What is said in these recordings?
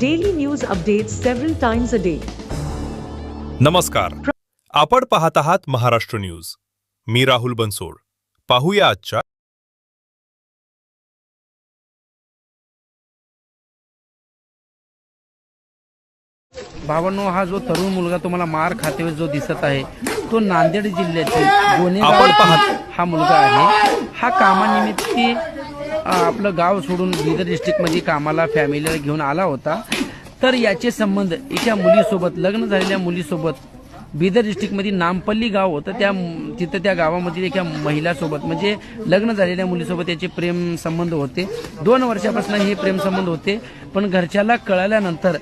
daily news updates several times a day. नमस्कार. आपण पाहत आहात महाराष्ट्र न्यूज. मी राहुल बनसोड. पाहूया आजच्या भावांनो हा जो तरुण मुलगा तुम्हाला मार खाते जो दिसत आहे तो नांदेड जिल्ह्यातील आपण गोनेगाव पाहत- हा मुलगा आहे. हा कामानिमित्त अ, आपलं गाव सोडून बिदर डिस्ट्रिक्टमध्ये कामाला फॅमिलीला घेऊन आला होता. तर याचे संबंध एका मुलीसोबत लग्न झालेल्या मुलीसोबत बिदर डिस्ट्रिक्टमध्ये नामपल्ली गाव होतं. त्या तिथं त्या गावामधील एका महिलासोबत म्हणजे लग्न झालेल्या मुलीसोबत याचे प्रेम संबंध होते. दोन वर्षापासून हे प्रेम संबंध होते. पण घरच्याला कळाल्यानंतर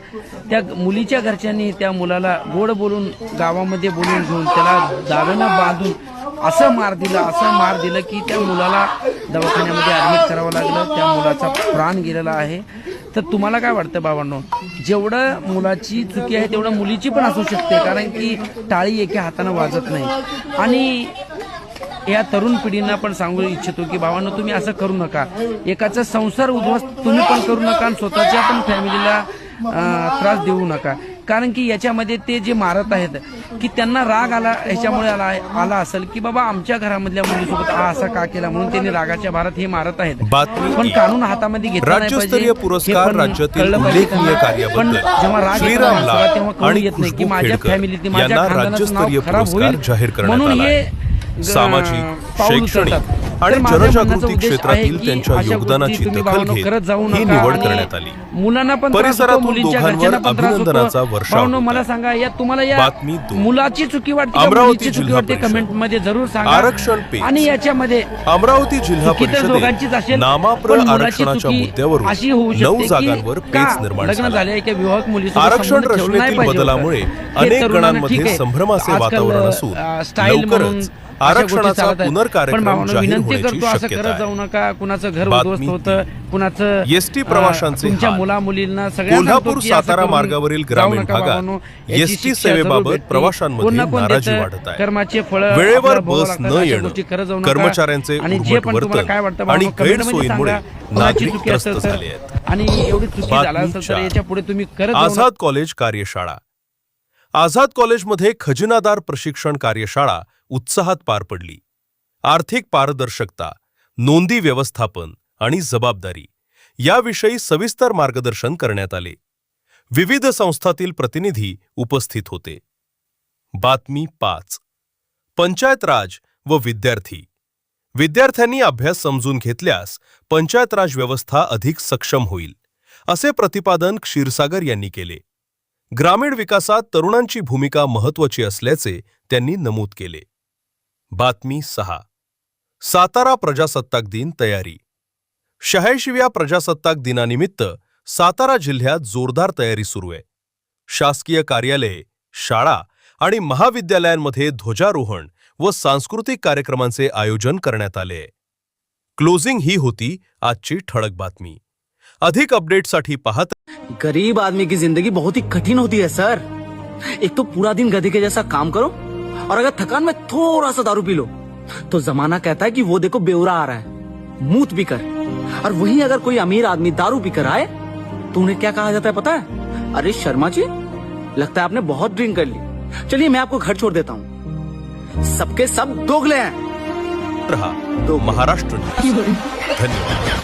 त्या मुलीच्या घरच्यांनी त्या मुलाला गोड बोलून गावामध्ये बोलून घेऊन त्याला दाव्यानं बांधून असं मार दिलं असं मार दिलं की त्या मुलाला दवाखान्यामध्ये ऍडमिट करावं लागलं. त्या मुलाचा प्राण गेलेला आहे. तर तुम्हाला काय वाटतं बाबांनो? जेवढं मुलाची चुकी आहे तेवढं मुलीची पण असू शकते कारण की टाळी एका हातानं वाजत नाही. आणि या तरुण पिढींना पण सांगू इच्छितो की बाबांनो तुम्ही असं करू नका. एकाचा संसार उद्ध्वस्त तुम्ही पण करू नका आणि स्वतःच्या पण फॅमिलीला त्रास देऊ नका. कारण की याच्यामध्ये ते जे मारत आहेत की त्यांना राग आला ह्याच्यामुळे आला आला असेल की बाबा आमच्या घरामधल्या मुलीसोबत हा असा का केला म्हणून त्यांनी रागाच्या भारत हे मारत आहेत पण. कानून हातामध्ये घेतला नाही पाहिजे. राज्यस्तरीय पुरस्कार राज्यातील उल्लेखनीय पण जेव्हा राग येतो तेव्हा कळून येत नाही की माझ्या खेडकर फॅमिलीत माझ्या खानदानाचं नाव खराब पुरस्कार होईल म्हणून हे सामाजिक, शैक्षणिक. आणि जनजागृती क्षेत्रातील त्यांच्या योगदानाची दखल घेत ही निवड करण्यात आली. मुलांना पण परिसरातून दोघांवर अभिनंदनाचा. वर्षाव मला. सांगा या तुम्हाला या बातमी. मुलाची चुकी वाटते अमरावती जिल्हा. कमेंटमध्ये जरूर सांगा आरक्षण पेच. आणि याच्यामध्ये अमरावती जिल्हा परिषदेत असेल, नामाप्र आरक्षणाच्या चुकी मुद्द्यावरून अशी होऊ शकते नऊ जागांवर पेच निर्माण लग्न झाला एका विवाहक मुलीसोबत आरक्षण रचनेतील. बदलामुळे अनेक गणांमध्ये. संभ्रमाचे वातावरण असून स्टाईल लवकरच आरक्षणाचा. पुनर्कार्यक्रम जाहीर होण्याची करतो असं शक्यता. जाऊ नका कुणाचं घर उद्ध्वस्त होतं कुणाचं एसटी प्रवाशांचे. मुला मुलींना सगळ्या कोल्हापूर सातारा मार्गावरील ग्रामीण भागात एसटी सेवेबाबत प्रवाशांमध्ये नाराजी वाढत आहे. कर्माचे फळ वेळेवर बस न येणं कर्मचाऱ्यांचे आणि जे पण उर्मट तुम्हाला काय वाटतं वर्तन आणि गैरसोयींमुळे नागरिक त्रस्त तर. झाले आहेत आणि एवढी चुकी झाला असेल तर. याच्यापुढे तुम्ही करत. आझाद कॉलेज कार्यशाळा आझाद कॉलेजमध्ये खजिनादार प्रशिक्षण कार्यशाळा उत्साहात पार पडली. आर्थिक पारदर्शकता नोंदी व्यवस्थापन आणि जबाबदारी याविषयी सविस्तर मार्गदर्शन करण्यात आले. विविध संस्थातील प्रतिनिधी उपस्थित होते. बातमी पाच. पंचायत राज व विद्यार्थी. विद्यार्थ्यांनी अभ्यास समजून घेतल्यास पंचायत राज व्यवस्था अधिक सक्षम होईल असे प्रतिपादन क्षीरसागर यांनी केले. ग्रामीण विकासात तरुणांची भूमिका महत्वाची असल्याचे त्यांनी नमूद केले. बातमी सहा. सातारा प्रजासत्ताक दिन तयारी. शहाऐंशीव्या प्रजासत्ताक दिनानिमित्त सातारा जिल्ह्यात जोरदार तयारी सुरू आहे. शासकीय कार्यालये शाळा आणि महाविद्यालयांमध्ये ध्वजारोहण व सांस्कृतिक कार्यक्रमांचे आयोजन करण्यात आले क्लोजिंग ही होती आजची ठळक बातमी. अधिक अपडेटसाठी पाहत गरीब आदमी की ज़िंदगी बहुत ही कठिन होती है सर एक तो पूरा दिन गधे के जैसा काम करो और अगर थकान में थोड़ा सा दारू पी लो तो जमाना कहता है कि वो देखो बेवरा आ रहा है। मूत पी कर। और वहीं अगर कोई अमीर आदमी दारू पी कर आए तो उन्हें क्या कहा जाता है पता है? अरे शर्मा जी लगता है आपने बहुत ड्रिंक कर ली। चलिए मैं आपको घर छोड़ देता हूँ। सबके सब दोगले हैं। रहा महाराष्ट्र। धन्यवाद।